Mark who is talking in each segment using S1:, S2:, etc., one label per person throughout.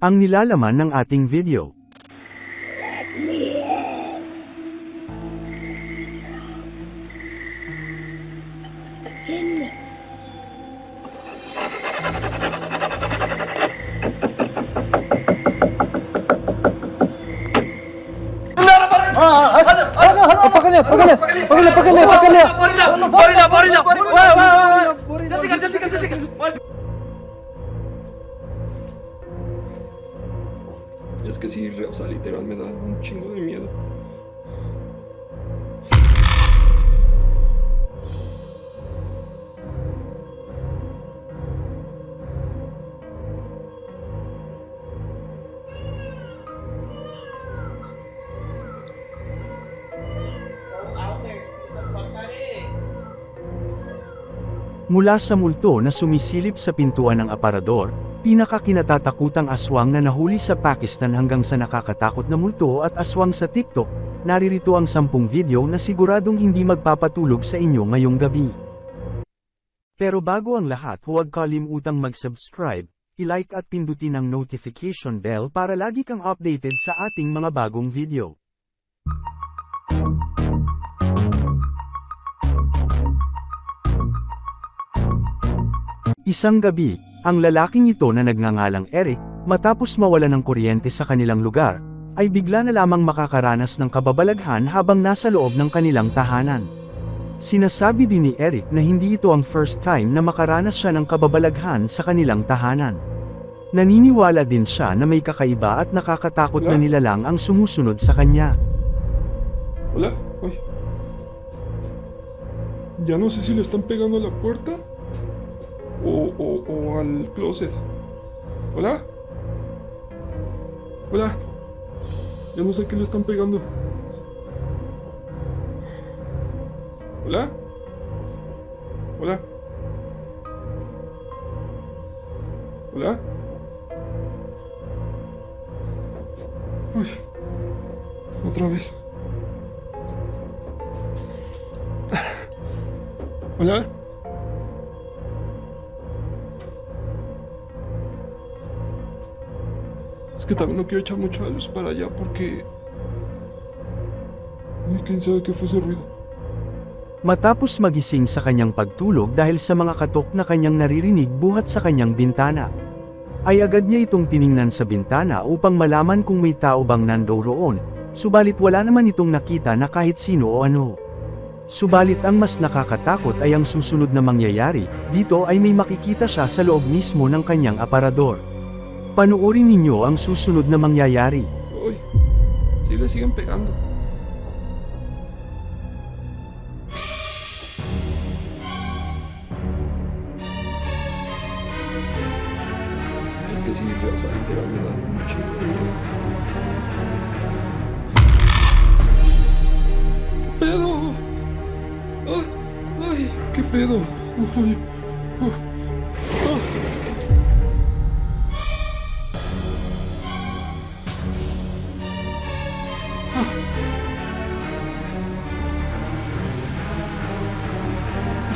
S1: Ang nilalaman ng ating video.
S2: Pagkali, pagkali, pagkali, pagkali, pagkali. Borila, borila, borila. Borila, borila. Jatikan, jatikan, jatikan.
S3: Es que sí, o sea, literal me da un chingo de miedo.
S1: Mula sa multo na sumisilip sa pintuan ng aparador, pinakakinatatakutang aswang na nahuli sa Pakistan hanggang sa nakakatakot na multo at aswang sa TikTok, naririto ang sampung video na siguradong hindi magpapatulog sa inyo ngayong gabi. Pero bago ang lahat huwag kalimutang mag-subscribe, i-like at pindutin ang notification bell para lagi kang updated sa ating mga bagong video. Isang gabi, ang lalaking ito na nagngangalang Eric, matapos mawala ng kuryente sa kanilang lugar, ay bigla na lamang makakaranas ng kababalaghan habang nasa loob ng kanilang tahanan. Sinasabi din ni Eric na hindi ito ang first time na makaranas siya ng kababalaghan sa kanilang tahanan. Naniniwala din siya na may kakaiba at nakakatakot na nilalang ang sumusunod sa kanya.
S3: Hola, uy. Ya no sé si le están pegando a la puerta o, al closet. Hola. Hola. Ya no sé qué le están pegando. Hola. Hola. Hola. Uy. Otra vez. Hola. Que también no quiero echar mucho luz para allá porque... Uy, quién sabe qué fue ese ruido.
S1: Matapos magising sa kanyang pagtulog dahil sa mga katok na kanyang naririnig buhat sa kanyang bintana. Ay agad niya itong tiningnan sa bintana upang malaman kung may tao bang nandoroon, subalit wala naman itong nakita na kahit sino o ano. Subalit ang mas nakakatakot ay ang susunod na mangyayari, dito ay may makikita siya sa loob mismo ng kanyang aparador. Panuorin ninyo ang susunod na mangyayari.
S3: Uy, sí le siguen pegando. Es que sí, o sea, literal me da un chingo de miedo. ¿Qué pedo? ¡Ay! ¡Ay! ¿Qué pedo? Uy, uh,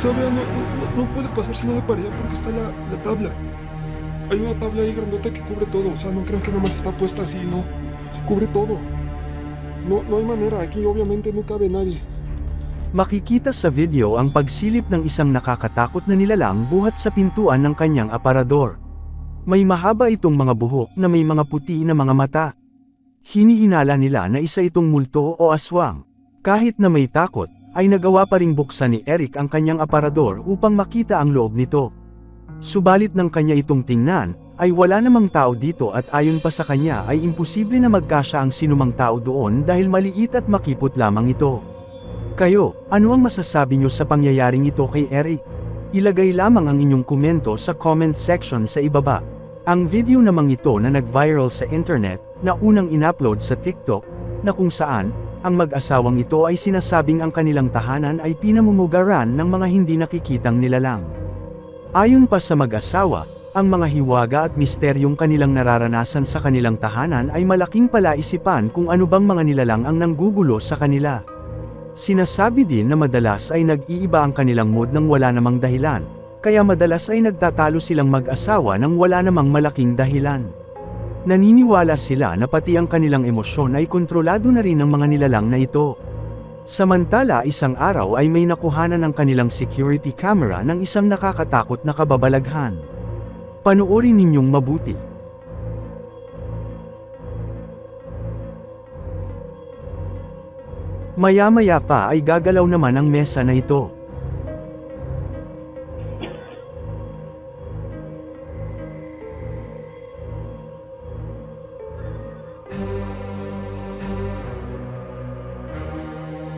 S3: O vea, no, no, no puede pasarse nada para allá porque está la, la tabla. Hay una tabla ahí grandota que cubre todo. O sea, no crean que nomás está puesta así, no. Cubre todo. No, no hay manera. Aquí obviamente no cabe nadie.
S1: Makikita sa video ang pagsilip ng isang nakakatakot na nilalang buhat sa pintuan ng kanyang aparador. May mahaba itong mga buhok na may mga puti na mga mata. Hinihinala nila na isa itong multo o aswang. Kahit na may takot, ay nagawa pa ring buksan ni Eric ang kanyang aparador upang makita ang loob nito. Subalit ng kanya itong tingnan, ay wala namang tao dito at ayon pa sa kanya ay imposible na magkasya ang sinumang tao doon dahil maliit at makipot lamang ito. Kayo, ano ang masasabi nyo sa pangyayaring ito kay Eric? Ilagay lamang ang inyong komento sa comment section sa ibaba. Ang video namang ito na nag-viral sa internet, na unang inupload sa TikTok, na kung saan, ang mag-asawang ito ay sinasabing ang kanilang tahanan ay pinamumugaran ng mga hindi nakikitang nilalang. Ayon pa sa mag-asawa, ang mga hiwaga at misteryong kanilang nararanasan sa kanilang tahanan ay malaking palaisipan kung ano bang mga nilalang ang nanggugulo sa kanila. Sinasabi din na madalas ay nag-iiba ang kanilang mood nang wala namang dahilan, kaya madalas ay nagtatalo silang mag-asawa nang wala namang malaking dahilan. Naniniwala sila na pati ang kanilang emosyon ay kontrolado na rin ng mga nilalang na ito. Samantala isang araw ay may nakuhanan ng kanilang security camera ng isang nakakatakot na kababalaghan. Panoorin ninyong mabuti. Maya-maya pa ay gagalaw naman ang mesa na ito.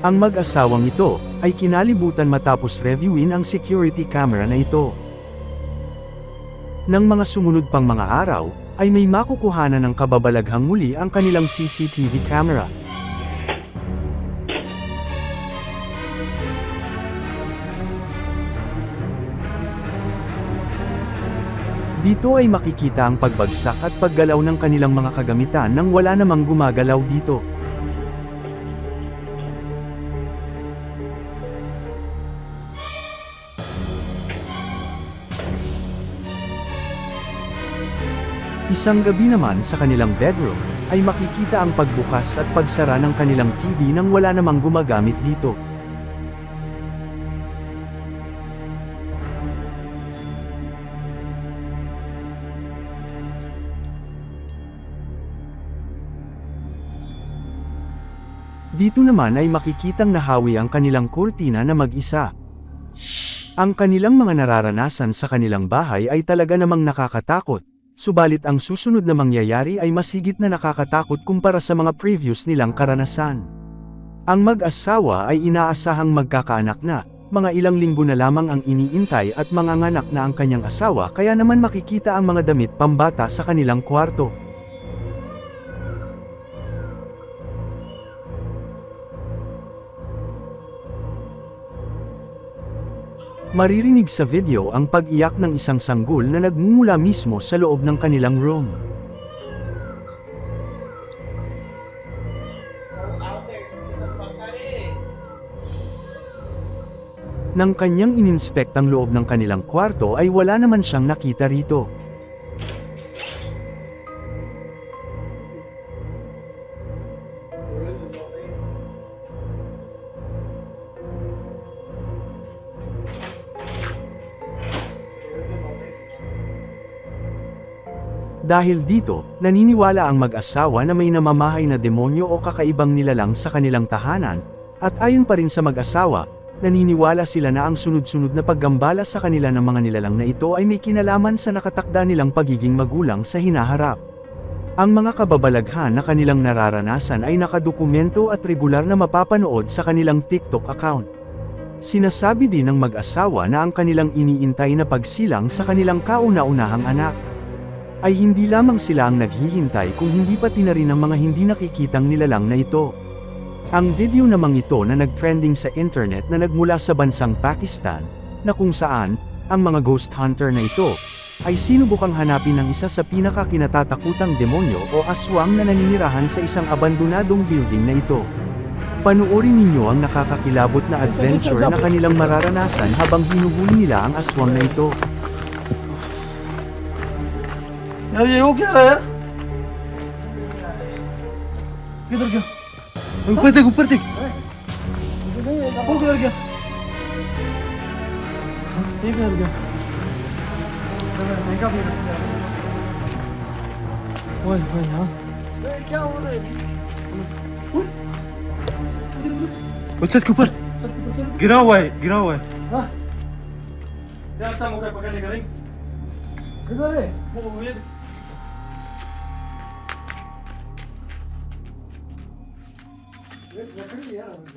S1: Ang mag-asawang ito ay kinalibutan matapos reviewin ang security camera na ito. Nang mga sumunod pang mga araw, ay may makukuhanan ng kababalaghang muli ang kanilang CCTV camera. Dito ay makikita ang pagbagsak at paggalaw ng kanilang mga kagamitan nang wala namang gumagalaw dito. Isang gabi naman sa kanilang bedroom, ay makikita ang pagbukas at pagsara ng kanilang TV nang wala namang gumagamit dito. Dito naman ay makikitang nahawi ang kanilang kurtina na mag-isa. Ang kanilang mga nararanasan sa kanilang bahay ay talaga namang nakakatakot, subalit ang susunod na mangyayari ay mas higit na nakakatakot kumpara sa mga previous nilang karanasan. Ang mag-asawa ay inaasahang magkakaanak na, mga ilang linggo na lamang ang iniintay at manganganak na ang kanyang asawa kaya naman makikita ang mga damit pambata sa kanilang kwarto. Maririnig sa video ang pag-iyak ng isang sanggol na nagmumula mismo sa loob ng kanilang room. Nang kanyang ininspect ang loob ng kanilang kwarto ay wala naman siyang nakita rito. Dahil dito, naniniwala ang mag-asawa na may namamahay na demonyo o kakaibang nilalang sa kanilang tahanan, at ayon pa rin sa mag-asawa, naniniwala sila na ang sunod-sunod na paggambala sa kanila ng mga nilalang na ito ay may kinalaman sa nakatakda nilang pagiging magulang sa hinaharap. Ang mga kababalaghan na kanilang nararanasan ay nakadokumento at regular na mapapanood sa kanilang TikTok account. Sinasabi din ng mag-asawa na ang kanilang iniintay na pagsilang sa kanilang kauna-unahang anak ay hindi lamang sila ang naghihintay kung hindi pati na rin ang mga hindi nakikitang nilalang na ito. Ang video namang ito na nag-trending sa internet na nagmula sa bansang Pakistan, na kung saan, ang mga ghost hunter na ito, ay sinubukang hanapin ng isa sa pinakakinatatakutang demonyo o aswang na naninirahan sa isang abandonadong building na ito. Panuorin ninyo ang nakakakilabot na adventure na kanilang mararanasan habang hinuhuli nila ang aswang na ito.
S2: यार ये हो क्या रहा है यार किधर गया ऊपर देख ऊपर देख वो किधर गया ये किधर गया ओए ओए हाँ क्या हो रहा है छत के ऊपर गिरा हुआ है गिरा हुआ है क्या अच्छा मौका पकड़ने का नहीं किधर है वो ये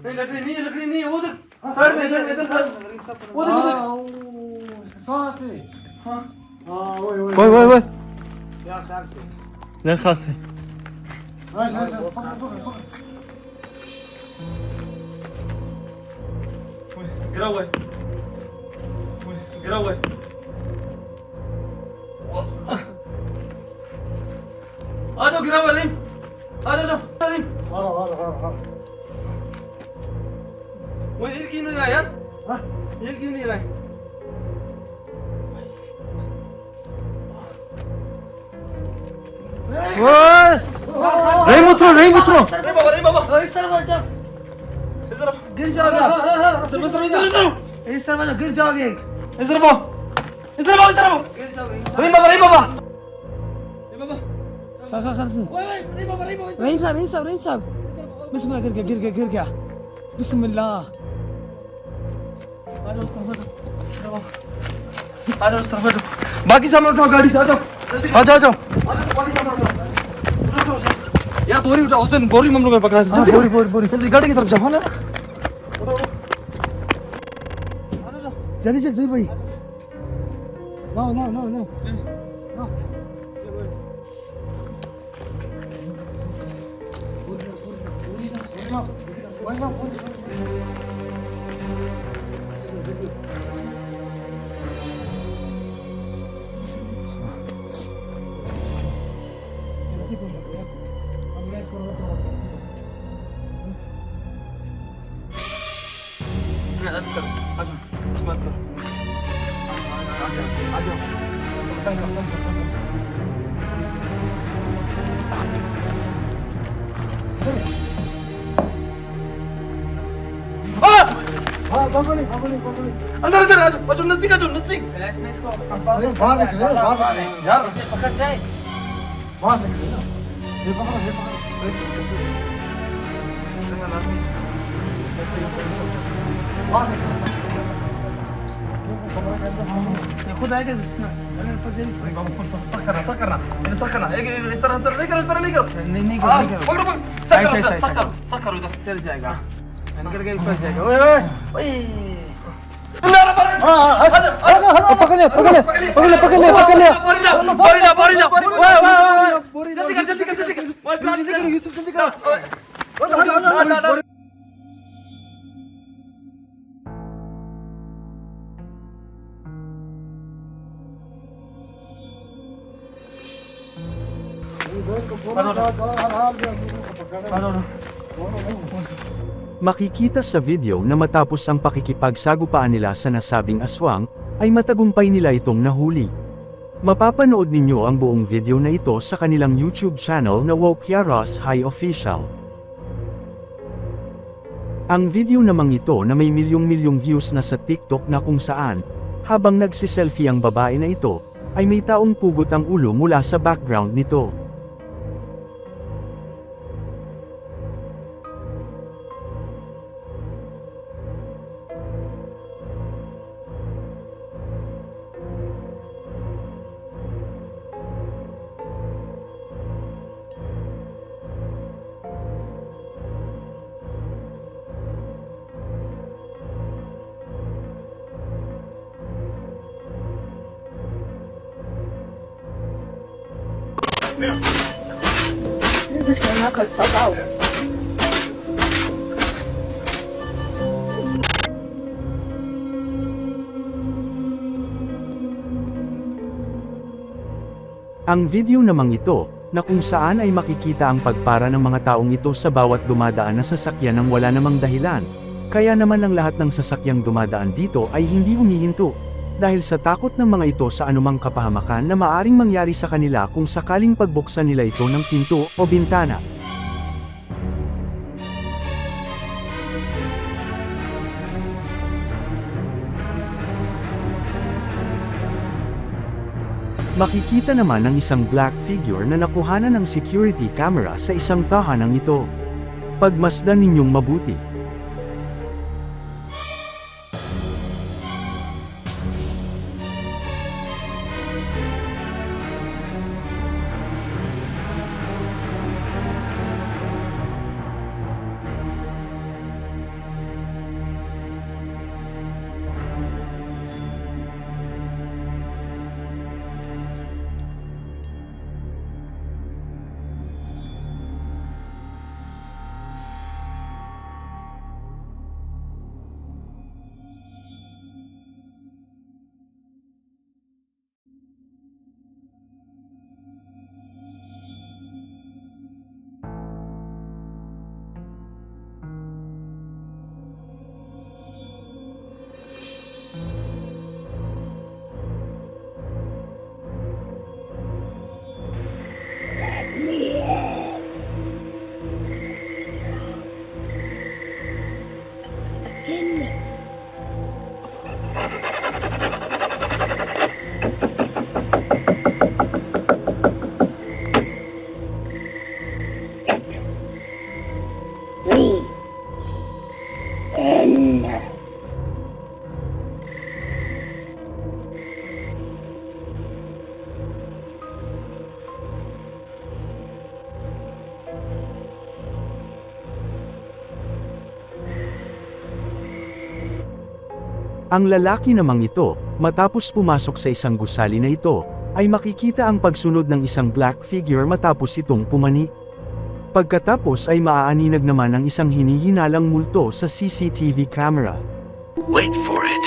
S2: لكريني لكريني وذك سرمي سرمي وذك وذك صافي ها آه وي وي وي لا يا خالصي لين خالصي ماشي ماشي فوق فوق قروي قروي هاتوا قروي ريم هاتوا هاتوا هاتوا هاتوا वो हिल क्यों नहीं रहा यार। हिल क्यों नहीं रहा है। रेमो थ्रो रेमो थ्रो
S4: इस तरफ़। आ जाओ गिर जाओगे आप। इस तरफ़ आ जाओ गिर जाओगे।
S2: इधर आओ। इधर आओ इधर आओ।
S4: गिर जाओगे
S2: Rahim Baba Rahim Baba.
S4: Sir sir sir Rahim साहब रहीम साहब रहीम साहब। बिस्मिल्लाह गिर गया गिर गया गिर गया। बिस्मिल्लाह।
S2: आ जाओ इस तरफ आ जाओ बाकी सामान उठाओ गाड़ी से आ जाओ आ जाओ आ जाओ यार बोरी उठाओ उस दिन बोरी हम लोगों ने पकड़ा था बोरी बोरी बोरी जल्दी गाड़ी की तरफ जाओ हाँ ना
S4: जल्दी से भाई नो नो नो नो
S2: आ आ जाओ आ जाओ तंग करो, तंग करो, तंग करो। अंदर अंदर आ जाओ बच्चों नजदीक आ जाओ नजदीक यार
S4: पकड़ जाए ये खुद आएगा जिसमें अगर फंस जाएगी
S2: बाबू फुल सकना सकना इधर सकना एक इस तरह नहीं करो इस तरह नहीं करो
S4: नहीं नहीं
S2: हाँ,
S4: करो
S2: पकड़ो पकड़ो
S4: सही,
S2: करो सक करो सक करो इधर
S4: चल जाएगा निकल के फंस जाएगा ओए ओए ओए पकड़ पकड़ पकड़ पकड़ पकड़
S2: बोरिला बोरिला बोरिला जल्दी कर जल्दी कर जल्दी कर जल्दी कर यूसुफ जल्दी कर
S1: Makikita sa video na matapos ang pakikipagsagupaan nila sa nasabing aswang, ay matagumpay nila itong nahuli. Mapapanood ninyo ang buong video na ito sa kanilang YouTube channel na Wokyaros High Official. Ang video namang ito na may milyong-milyong views na sa TikTok na kung saan, habang nagsiselfie ang babae na ito, ay may taong pugot ang ulo mula sa background nito. Ang video namang ito, na kung saan ay makikita ang pagpara ng mga taong ito sa bawat dumadaan na sasakyan ng wala namang dahilan. Kaya naman ang lahat ng sasakyang dumadaan dito ay hindi humihinto. Dahil sa takot ng mga ito sa anumang kapahamakan na maaring mangyari sa kanila kung sakaling pagbuksan nila ito ng pinto o bintana. Makikita naman ang isang black figure na nakuhanan ng security camera sa isang tahanang ito. Pagmasdan ninyong mabuti. Ang lalaki namang ito, matapos pumasok sa isang gusali na ito, ay makikita ang pagsunod ng isang black figure matapos itong pumani. Pagkatapos ay maaaninag naman ang isang hinihinalang multo sa CCTV camera.
S5: Wait for it.